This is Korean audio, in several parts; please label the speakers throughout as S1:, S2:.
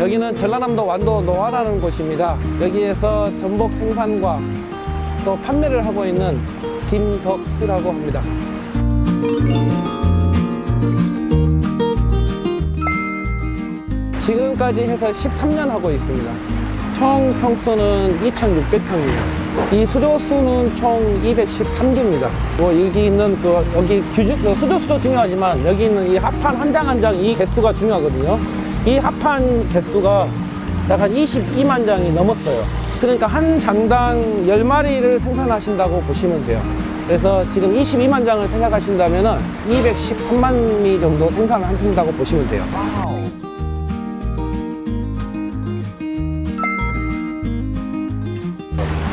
S1: 여기는 전라남도 완도 노화라는 곳입니다. 여기에서 전복 생산과 또 판매를 하고 있는 김덕수라고 합니다. 지금까지 해서 13년 하고 있습니다. 총 평수는 2,600평이에요. 이 수조수는 총 213개입니다. 뭐 여기 있는 그 여기 규정 그 수조수도 중요하지만 여기 있는 이 합판 한 장 한 장 이 개수가 중요하거든요. 이 합판 개수가 약한 22만 장이 넘었어요. 그러니까 한 장당 10마리를 생산하신다고 보시면 돼요. 그래서 지금 22만 장을 생각하신다면 213만 미 정도 생산을 하신다고 보시면 돼요.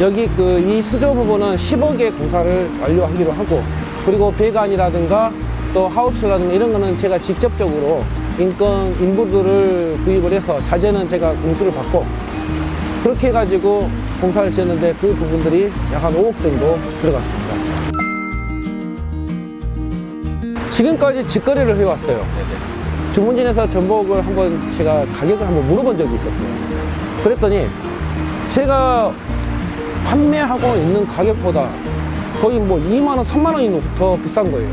S1: 여기 그 이 수조 부분은 10억의 공사를 완료하기로 하고 그리고 배관이라든가 또 하우스라든가 이런 거는 제가 직접적으로 인건 인부들을 구입을 해서 자재는 제가 공수를 받고 그렇게 해가지고 공사를 지었는데 그 부분들이 약 한 5억 정도 들어갔습니다. 지금까지 직거래를 해왔어요. 주문진에서 전복을 한번 제가 가격을 한번 물어본 적이 있었어요. 그랬더니 제가 판매하고 있는 가격보다 거의 뭐 2만원, 3만원이 더 비싼 거예요.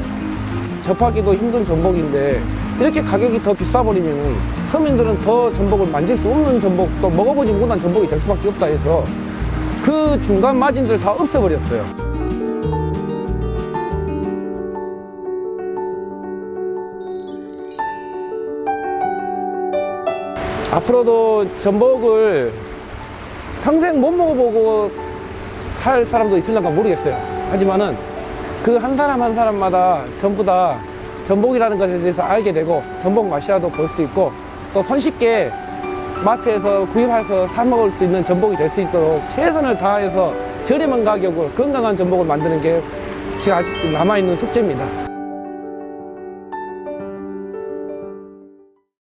S1: 접하기도 힘든 전복인데 이렇게 가격이 더 비싸버리면 서민들은 더 전복을 만질 수 없는 전복, 또 먹어보지 못한 전복이 될 수밖에 없다 해서 그 중간 마진들 다 없애버렸어요. 앞으로도 전복을 평생 못 먹어보고 살 사람도 있을런가 모르겠어요. 하지만은 그 한 사람 한 사람마다 전부 다 전복이라는 것에 대해서 알게 되고 전복 맛이라도 볼 수 있고 또 손쉽게 마트에서 구입해서 사 먹을 수 있는 전복이 될 수 있도록 최선을 다해서 저렴한 가격으로 건강한 전복을 만드는 게 제가 아직 남아있는 숙제입니다.